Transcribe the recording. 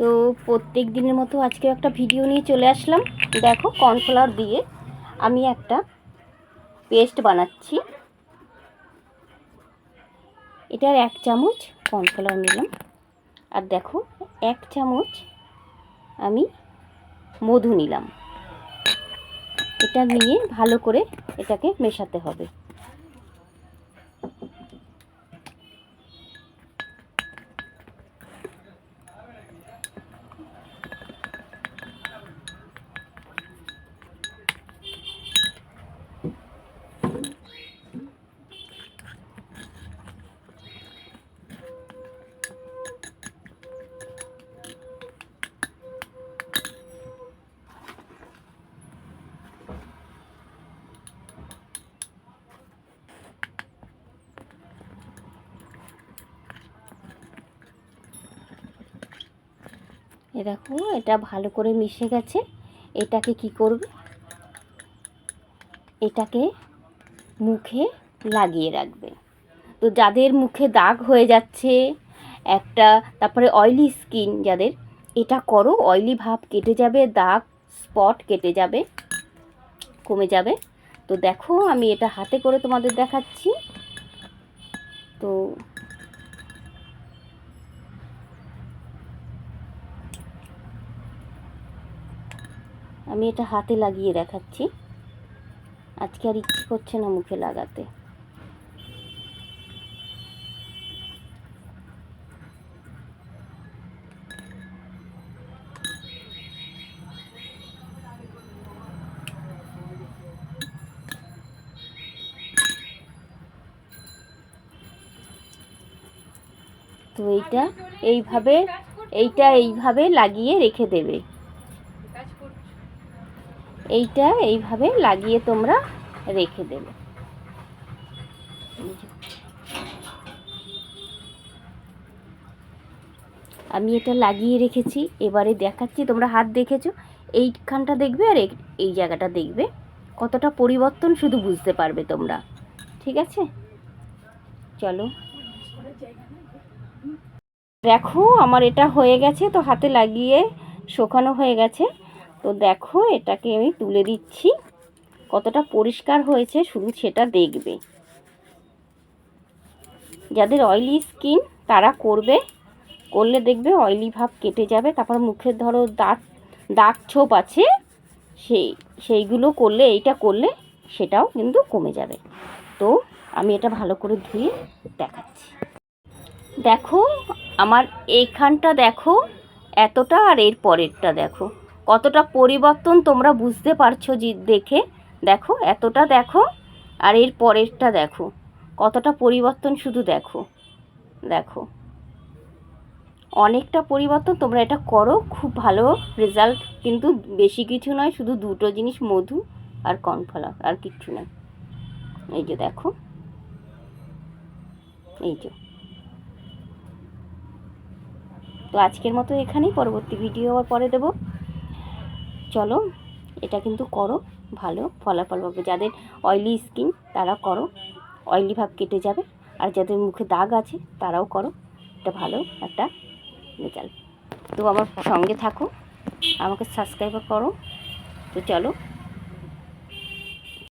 তো প্রত্যেক দিনের মতো আজকে একটা ভিডিও নিয়ে চলে আসলাম। দেখো কর্নফ্লাওয়ার দিয়ে আমি একটা পেস্ট বানাচ্ছি। এটার এক চামচ কর্নফ্লাওয়ার নিলাম। আর দেখো, এক চামচ আমি মধু নিলাম। এটা নিয়ে ভালো করে এটাকে মেশাতে হবে। দেখো, এটা ভালো করে মিশে গেছে। এটাকে কি করবে? এটাকে মুখে লাগিয়ে রাখবে। তো যাদের মুখে দাগ হয়ে যাচ্ছে, একটা তারপরে অয়েলি স্কিন যাদের, এটা করো অয়েলি ভাব কেটে যাবে, দাগ স্পট কেটে যাবে, কমে যাবে। তো দেখো, আমি এটা হাতে করে তোমাদের দেখাচ্ছি। তো আমি এটা হাতে লাগিয়ে দেখাচ্ছি। আজকে আর ইচ্ছে করছে না মুখে লাগাতে। তো এইটা এইভাবে এইটা এইভাবে লাগিয়ে রেখে দেবে। এইটা এইভাবে লাগিয়ে তোমরা রেখে দেবে। আমি এটা লাগিয়ে রেখেছি, এবারে দেখাচ্ছি, তোমরা হাত দেখেছ? এইখানটা দেখবে আর এই- জায়গাটা দেখবে। কতটা পরিবর্তন শুধু বুঝতে পারবে তোমরা। ঠিক আছে? চলো। দেখো, আমার এটা হয়ে গেছে, তো হাতে লাগিয়ে শোকানো হয়ে গেছে। তো দেখো, এটাকে আমি তুলে দিচ্ছি। কতটা পরিষ্কার হয়েছে শুধু সেটা দেখবে। যাদের অয়েলি স্কিন তারা করবে। করলে দেখবে অয়েলি ভাব কেটে যাবে। তারপর মুখের ধরো দাগ দাগ ছোপ আছে, সেই, সেইগুলো করলে, এইটা করলে সেটাও কিন্তু কমে যাবে। তো আমি এটা ভালো করে ধুয়ে দেখাচ্ছি। দেখো, আমার এইখানটা দেখো, এতটা আর এর পরেরটা দেখো। কতটা পরিবর্তন তোমরা বুঝতে পারছ যে দেখে? দেখো, এতটা দেখো আর এর পরেরটা দেখো। কতটা পরিবর্তন শুধু দেখো। দেখো। অনেকটা পরিবর্তন তোমরা এটা করো, খুব ভালো রেজাল্ট কিন্তু বেশি কিছু নয়, শুধু দুটো জিনিস, মধু আর কর্নফ্লাওয়ার আর কিচ্ছু নয় এই যে দেখো। এই যে। তো আজকের মতো এখানেই, পরবর্তী ভিডিও আবার পরে দেবো। চলো, এটা কিন্তু করো, ভালো ফলাফল পাবে। যাদের অয়েলি স্কিন তারা করো। অয়েলি ভাব কেটে যাবে। আর যাদের মুখে দাগ আছে, তারাও করো। এটা ভালো একটা রেজাল্ট তো আমার সঙ্গে থাকো, আমাকে সাবস্ক্রাইব করো। তো চলো